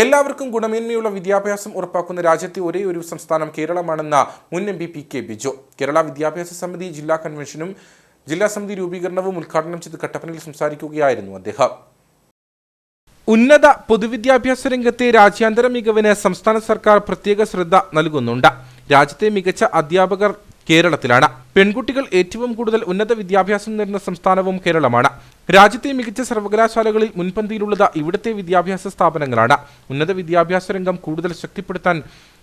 എല്ലാവർക്കും ഗുണമേന്മയുള്ള വിദ്യാഭ്യാസം ഉറപ്പാക്കുന്ന രാജ്യത്തെ ഒരേ ഒരു സംസ്ഥാനം കേരളമാണെന്ന മുൻ M P P K Biju. Kerala വിദ്യാഭ്യാസ സമിതി ജില്ലാ കൺവെൻഷനും ജില്ലാ സമിതി രൂപീകരണവും ഉദ്ഘാടനം ചെയ്ത് കട്ടപ്പനയിൽ സംസാരിക്കുകയായിരുന്നു അദ്ദേഹം. ഉന്നത പൊതുവിദ്യാഭ്യാസ രംഗത്തെ രാജ്യാന്തര മികവിന് സംസ്ഥാന സർക്കാർ പ്രത്യേക ശ്രദ്ധ നൽകുന്നുണ്ട്. രാജ്യത്തെ മികച്ച അധ്യാപകർ കേരളത്തിലാണ്. പെൺകുട്ടികൾ ഏറ്റവും കൂടുതൽ ഉന്നത വിദ്യാഭ്യാസം നേടുന്ന സംസ്ഥാനവും കേരളമാണ്. രാജ്യത്തെ മികച്ച സർവകലാശാലകളിൽ മുൻപന്തിയിലുള്ളത് ഇവിടുത്തെ വിദ്യാഭ്യാസ സ്ഥാപനങ്ങളാണ്. ഉന്നത വിദ്യാഭ്യാസ രംഗം കൂടുതൽ ശക്തിപ്പെടുത്താൻ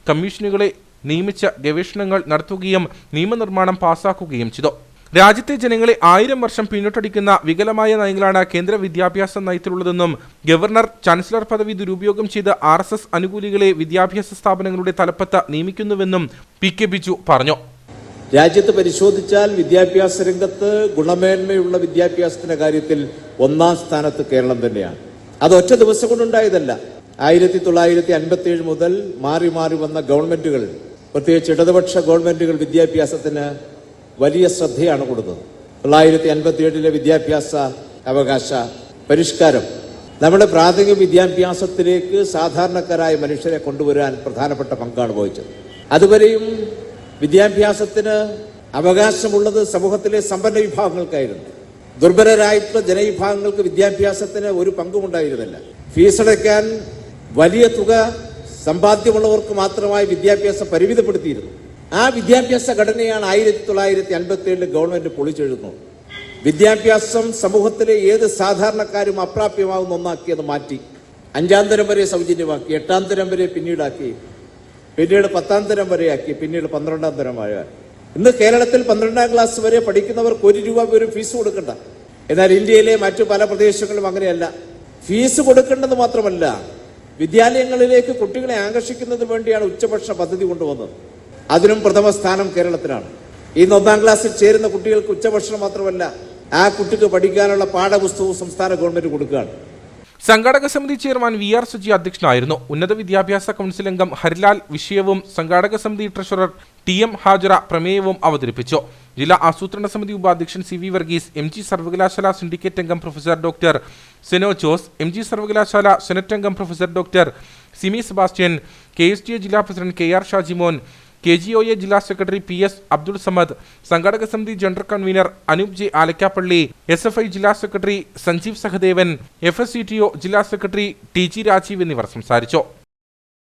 കമ്മീഷനുകളെ നിയമിച്ച ഗവേഷണങ്ങൾ നടത്തുകയും നിയമനിർമ്മാണം പാസാക്കുകയും ചെയ്തു. രാജ്യത്തെ ജനങ്ങളെ ആയിരം വർഷം പിന്നോട്ടടിക്കുന്ന വികലമായ നയങ്ങളാണ് കേന്ദ്ര വിദ്യാഭ്യാസ നയത്തിലുള്ളതെന്നും ഗവർണർ ചാൻസലർ പദവി ദുരുപയോഗം ചെയ്ത് ആർ അനുകൂലികളെ വിദ്യാഭ്യാസ സ്ഥാപനങ്ങളുടെ തലപ്പത്ത് നിയമിക്കുന്നുവെന്നും പി കെ ബിജു പറഞ്ഞു. രാജ്യത്ത് പരിശോധിച്ചാൽ വിദ്യാഭ്യാസ രംഗത്ത് ഗുണമേന്മയുള്ള വിദ്യാഭ്യാസത്തിന്റെ കാര്യത്തിൽ ഒന്നാം സ്ഥാനത്ത് കേരളം തന്നെയാണ്. അത് ഒറ്റ ദിവസം കൊണ്ടുണ്ടായതല്ല. ആയിരത്തി തൊള്ളായിരത്തി അൻപത്തി ഏഴ് മുതൽ മാറി മാറി വന്ന ഗവൺമെന്റുകൾ പ്രത്യേകിച്ച് ഇടതുപക്ഷ ഗവൺമെന്റുകൾ വിദ്യാഭ്യാസത്തിന് വലിയ ശ്രദ്ധയാണ് കൊടുത്തത്. തൊള്ളായിരത്തി അൻപത്തി ഏഴിലെ വിദ്യാഭ്യാസ അവകാശ പരിഷ്കാരം നമ്മുടെ പ്രാഥമിക വിദ്യാഭ്യാസത്തിലേക്ക് സാധാരണക്കാരായ മനുഷ്യരെ കൊണ്ടുവരാൻ പ്രധാനപ്പെട്ട പങ്കാണ് വഹിച്ചത്. അതുവരെയും വിദ്യാഭ്യാസത്തിന് അവകാശമുള്ളത് സമൂഹത്തിലെ സമ്പന്ന വിഭാഗങ്ങൾക്കായിരുന്നു. ദുർബലരായിട്ടുള്ള ജനവിഭാഗങ്ങൾക്ക് വിദ്യാഭ്യാസത്തിന് ഒരു പങ്കുമുണ്ടായിരുന്നില്ല. ഫീസടയ്ക്കാൻ വലിയ തുക സമ്പാദ്യമുള്ളവർക്ക് മാത്രമായി വിദ്യാഭ്യാസം പരിമിതപ്പെടുത്തിയിരുന്നു. ആ വിദ്യാഭ്യാസ ഘടനയാണ് ആയിരത്തി തൊള്ളായിരത്തി അൻപത്തി ഏഴിൽ ഗവൺമെന്റ് പൊളിച്ചെഴുതുന്നത് വിദ്യാഭ്യാസം സമൂഹത്തിലെ ഏത് സാധാരണക്കാരും അപ്രാപ്യമാകുന്ന ഒന്നാക്കിയത് മാറ്റി അഞ്ചാം തരം വരെ സൗജന്യമാക്കി എട്ടാം തരം വരെ പിന്നീടാക്കി പിന്നീട് പത്താം തരം വരെയാക്കി പിന്നീട് പന്ത്രണ്ടാം തരമായ ഇന്ന് കേരളത്തിൽ പന്ത്രണ്ടാം ക്ലാസ് വരെ പഠിക്കുന്നവർക്ക് ഒരു രൂപ പോലും ഫീസ് കൊടുക്കണ്ട. എന്നാൽ ഇന്ത്യയിലെ മറ്റു പല പ്രദേശങ്ങളിലും അങ്ങനെയല്ല. ഫീസ് കൊടുക്കേണ്ടത് മാത്രമല്ല വിദ്യാലയങ്ങളിലേക്ക് കുട്ടികളെ ആകർഷിക്കുന്നതിന് വേണ്ടിയാണ് ഉച്ചഭക്ഷണ പദ്ധതി കൊണ്ടുവന്നത്. അതിനും പ്രഥമ സ്ഥാനം കേരളത്തിലാണ്. ഇന്ന് ഒന്നാം ക്ലാസ്സിൽ ചേരുന്ന കുട്ടികൾക്ക് ഉച്ചഭക്ഷണം മാത്രമല്ല ആ കുട്ടിക്ക് പഠിക്കാനുള്ള പാഠപുസ്തകവും സംസ്ഥാന ഗവൺമെന്റ് കൊടുക്കുകയാണ്. സംഘാടക സമിതി ചെയർമാൻ വി ആർ സുജി അധ്യക്ഷനായിരുന്നു. ഉന്നത വിദ്യാഭ്യാസ കൗൺസിൽ അംഗം ഹരിലാൽ വിഷയവും സംഘാടക സമിതി ട്രഷറർ ടി എം ഹാജറ പ്രമേയവും അവതരിപ്പിച്ചു. ജില്ലാ ആസൂത്രണ സമിതി ഉപാധ്യക്ഷൻ C V Varghese M G സർവകലാശാല സിൻഡിക്കേറ്റ് അംഗം professor doctor Seno Jose M G സർവകലാശാല സെനറ്റ് അംഗം professor doctor Simi Sebastian K S ജില്ലാ president K R Shajimon K G O A ജില്ലാ secretary P S Abdul Samad സംഘാടക സമിതി general convener Anoop J Alakkappally S F I ജില്ലാ secretary Sanjeev Sahadevan F S C T O ജില്ലാ secretary T G Rajeev എന്നിവർ സംസാരിച്ചു.